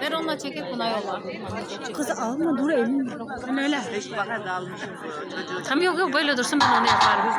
Ver onunla çekip buna yolla. Kız alma dur elini. Ben öyle. Beş bana dalmışım. Tamam yok yok böyle dursun ben onu yaparım.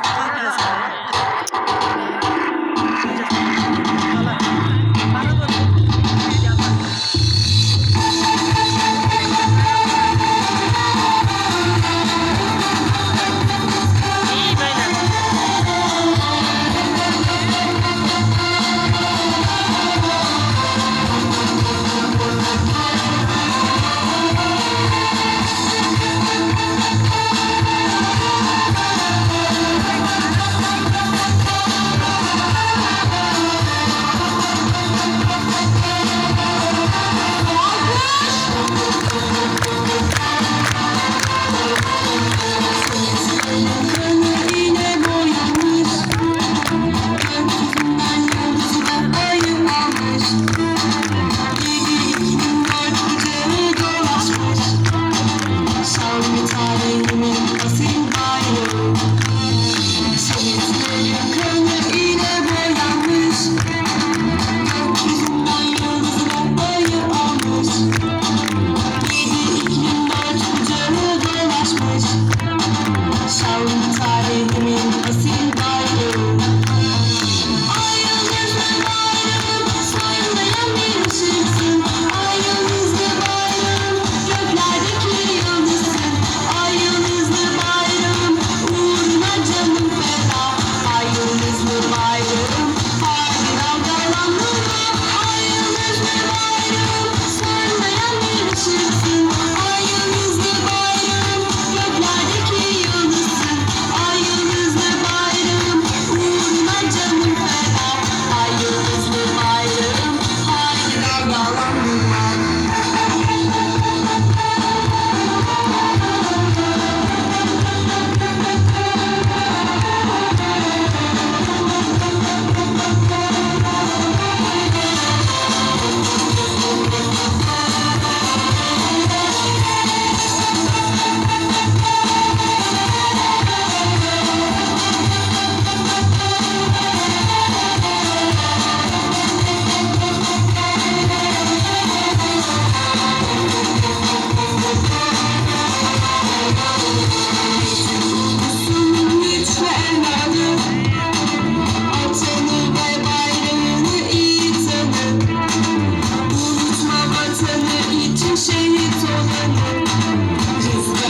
Sen iyi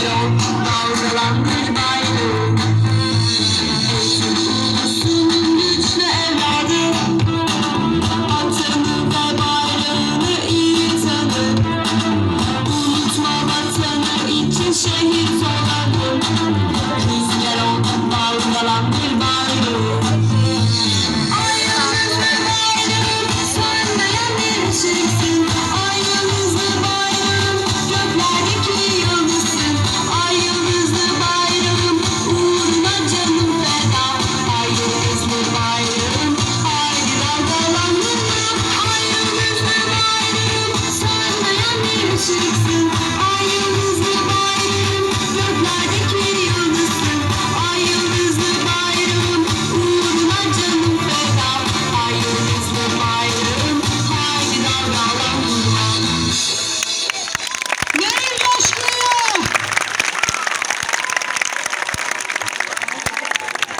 楼，冒着浪 she's